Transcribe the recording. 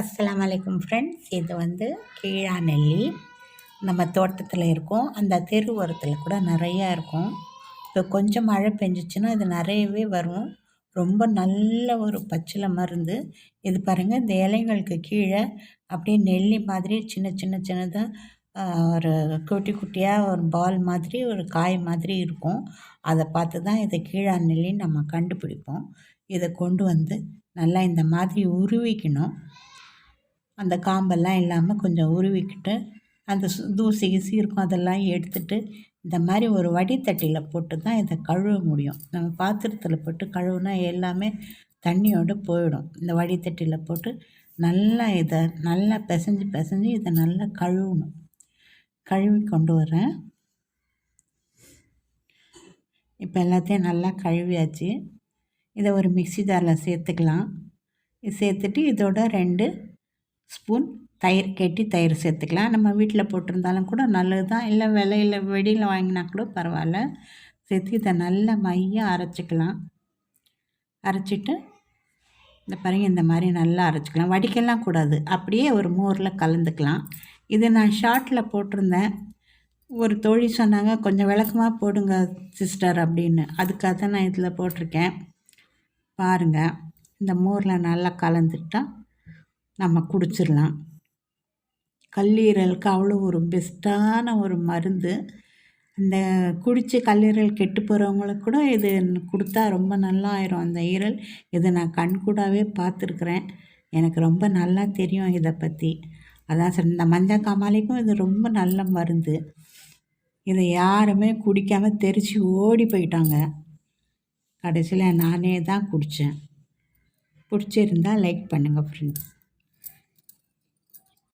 அஸ்லாம் வலைக்கம் ஃப்ரெண்ட்ஸ் இது வந்து கீழா நெல்லி நம்ம தோட்டத்தில் இருக்கும். அந்த தெரு ஓரத்தில் கூட நிறையா இருக்கும். இப்போ கொஞ்சம் மழை பெஞ்சிச்சுன்னா இது நிறையவே வரும். ரொம்ப நல்ல ஒரு பச்சிலை மருந்து. இது பாருங்கள் இந்த இலைங்களுக்கு கீழே அப்படியே நெல்லி மாதிரி சின்ன சின்ன சின்னதாக ஒரு குட்டி குட்டியாக ஒரு பால் மாதிரி ஒரு காய் மாதிரி இருக்கும். அதை பார்த்து தான் இதை கீழா நெல்லின்னு நம்ம கண்டுபிடிப்போம். இதை கொண்டு வந்து நல்லா இந்த மாதிரி உருவிக்கணும். அந்த காம்பெல்லாம் இல்லாமல் கொஞ்சம் உருவிக்கிட்டு அந்த தூசி கிசி இருக்கும் அதெல்லாம் எடுத்துட்டு இந்த மாதிரி ஒரு வடித்தட்டியில் போட்டு தான் இதை கழுவ முடியும். நம்ம பாத்திரத்தில் போட்டு கழுவுனா எல்லாமே தண்ணியோடு போயிடும். இந்த வடித்தட்டியில் போட்டு நல்லா இதை நல்லா பிசைஞ்சு பிசைஞ்சு இதை நல்லா கழுவணும். கழுவி கொண்டு வரேன் இப்போ எல்லாத்தையும் நல்லா கழுவியாச்சு. இதை ஒரு மிக்சி ஜாரில் சேர்த்துக்கலாம். சேர்த்துட்டு இதோட ரெண்டு ஸ்பூன் தயிர் கெட்டி தயிர் சேர்த்துக்கலாம். நம்ம வீட்டில் போட்டிருந்தாலும் கூட நல்லது தான் இல்லை விலையில் வெளியில் வாங்கினா கூட பரவாயில்ல. சேர்த்து இதை நல்லா மையாக அரைச்சிக்கலாம். அரைச்சிட்டு இந்த பாருங்கள் இந்த மாதிரி நல்லா அரைச்சிக்கலாம். வடிக்கலாம் கூடாது. அப்படியே ஒரு மோரில் கலந்துக்கலாம். இது நான் ஷார்ட்டில் போட்டிருந்தேன். ஒரு தோழி சொன்னாங்க கொஞ்சம் விளக்கமாக போடுங்க சிஸ்டர் அப்படின்னு. அதுக்காக தான் நான் இதில் போட்டிருக்கேன். பாருங்கள் இந்த மோரில் நல்லா கலந்துட்டால் நம்ம குடிச்சிடலாம் கல்லீரலுக்கு அவ்வளோ ஒரு பெஸ்ட்டான ஒரு மருந்து. அந்த குடித்து கல்லீரல் கெட்டு போகிறவங்களுக்கு கூட இது கொடுத்தா ரொம்ப நல்லா ஆயிரும் அந்த ஈரல் இதை நான் கண்கூடாவே பார்த்துருக்குறேன். எனக்கு ரொம்ப நல்லா தெரியும் இதை பற்றி அதான் சார் இந்த மஞ்சள் காமாலைக்கும் இது ரொம்ப நல்ல மருந்து. இதை யாருமே குடிக்காமல் தெரித்து ஓடி போயிட்டாங்க. கடைசியில் நானே தான் குடித்தேன் பிடிச்சிருந்தால் லைக் பண்ணுங்கள் ஃப்ரெண்ட்ஸ்